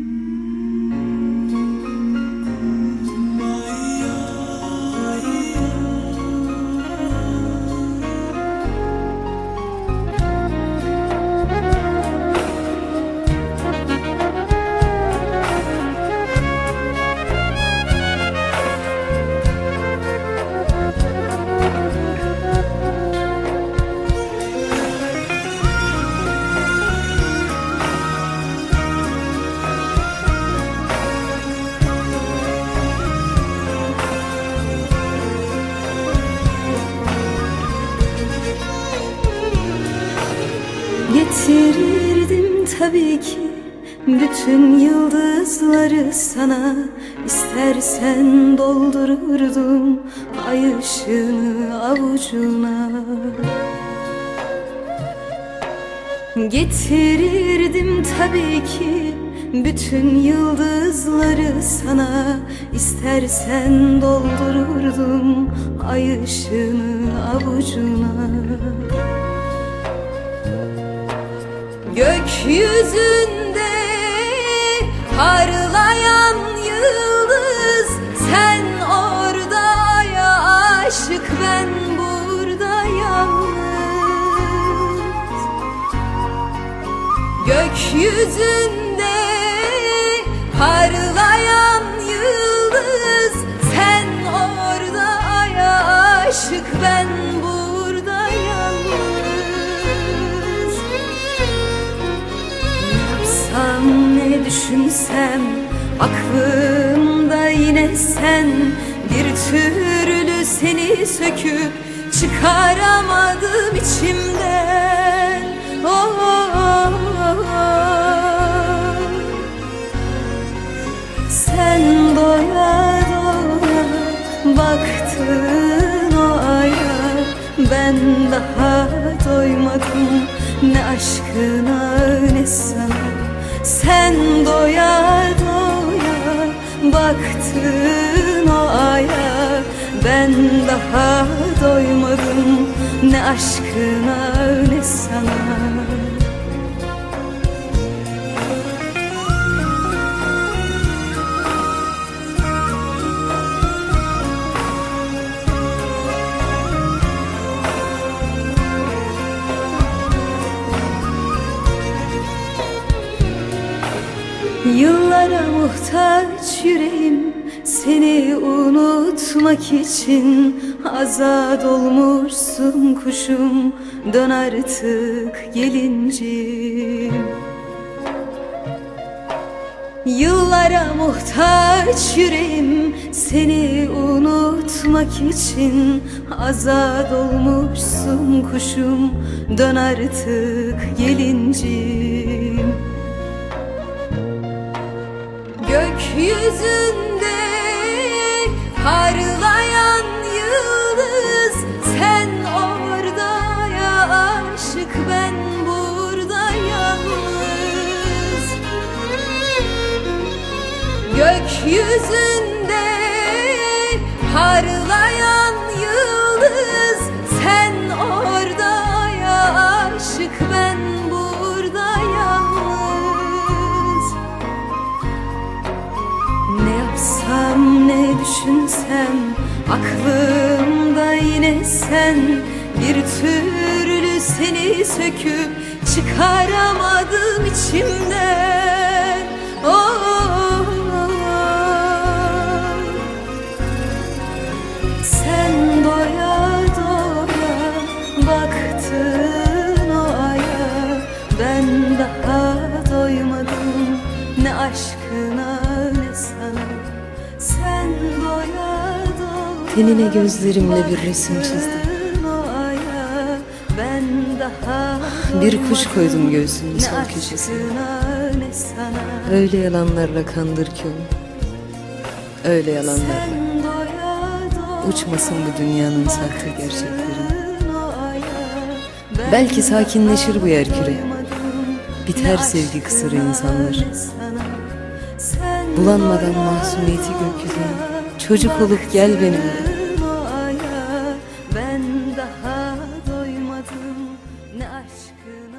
Getirirdim tabii ki bütün yıldızları sana İstersen doldururdum ay ışığını avucuna. Getirirdim tabii ki bütün yıldızları sana İstersen doldururdum ay ışığını avucuna Gökyüzünde parlayan yıldız Sen orada ya aşık ben burada yalnız. Gökyüzünde parlayan düşünsem aklımda yine sen Bir türlü seni söküp çıkaramadım içimden. Oh, oh, oh. Sen doya doya baktın o aya Ben daha doymadım. Ne aşkına ne sana Sen doya doya baktın o aya. Ben daha doymadım ne aşkına ne sana Yıllara muhtaç yüreğim seni unutmak için Azad olmuşsun kuşum. Dön artık gelincim. Yıllara muhtaç yüreğim seni unutmak için Azad olmuşsun kuşum. Dön artık gelincim Gökyüzünde parlayan yıldız. Sen orada ya aşık ben burada yalnız. Gökyüzünde parlayan yapsam ne düşünsem aklımda yine sen Bir türlü seni söküp çıkaramadım içimden oh. Sen doya doya baktın o aya Ben daha doymadım ne aşkına Tenine gözlerimle bir resim çizdim. Bir kuş koydum göğsümün sol köşesine. Öyle yalanlarla kandır ki onu. Öyle yalanlarla. Uçmasın bu dünyanın sahte gerçekleri. Belki sakinleşir bu yer küre. Biter sevgi kısırı insanlar. Bulanmadan masumiyeti gökyüzüne. Çocuk olup gel benimle Ben daha doymadım. Ne aşkın